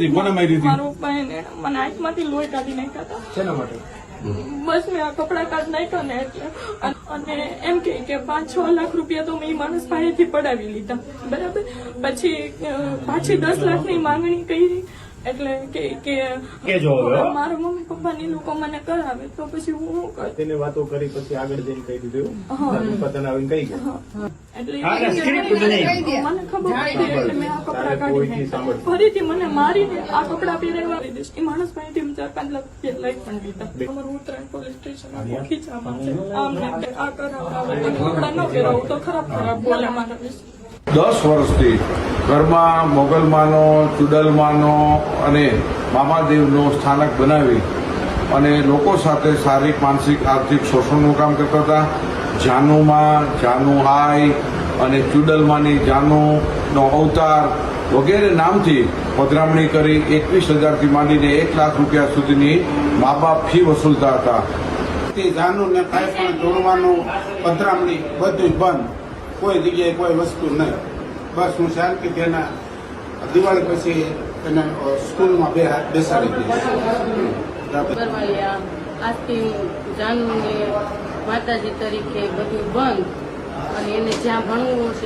હતી કોને મારી હતી. મારું પપ્પા એને મને આંખમાંથી લોહી કાઢી નાખ્યા હતા. શેના માટે? બસ મેં આ કપડા કાઢ નાખ્યા ને એટલે. અને એમ કે કે પાંચ છ લાખ રૂપિયા તો મેં માણસ પાસેથી પડાવી લીધા. બરાબર? પછી પાછી દસ લાખની માંગણી કરી. એટલે કે કે કે જો. મારા મમ્મી પપ્પાની લોકો મને કરાવે તો પછી હું શું કરું? તેને વાતો કરી પછી આગળ જઈને કહી દીધું હા. પપ્પા તને આવીને કહી ગયા. એટલે. મને ખબર એટલે મેં આ કપડા કાઢી. ફરીથી મને મારીને આ કપડા પહેરાવવા દઈશ. એ માણસ પાસેથી ચાર પાંચ લાખ રૂપિયા લઈ પણ લીધા. અમારું ઉત્તરાયણ પોલીસ સ્ટેશન ખીચામાં છે. આમ ને તેમ, આ કરાવડાવે કપડા ન પહેરાવો તો ખરાબ ખરાબ બોલે મારા વિશે દસ વર્ષથી ઘરમાં મોગલમાનો ચુડલમાનો અને મામાદેવનો સ્થાનક બનાવી અને લોકો સાથે શારીરિક, માનસિક, આર્થિક શોષણનું કામ કરતા હતા. જાનુમાં જાનુ હાઈ અને ચુડલમાની જાનુનો અવતાર વગેરે નામથી પધરામણી કરી એકવીસ હજારથી માંડીને એક લાખ રૂપિયા સુધીની મા બાપ ફી વસૂલતા હતા. જાનું ને કાંઈ પણ જોડવાનું, પધરામણી બધું બંધ. કોઈ જગ્યાએ કોઈ વસ્તુ નહીં. બસ હું શાંતિ તેના દિવાળી પછી એને સ્કૂલમાં બે બેસાડી દઈશ. આજથી જાનુને માતાજી તરીકે બધું બંધ. અને એને જ્યાં ભણવું છે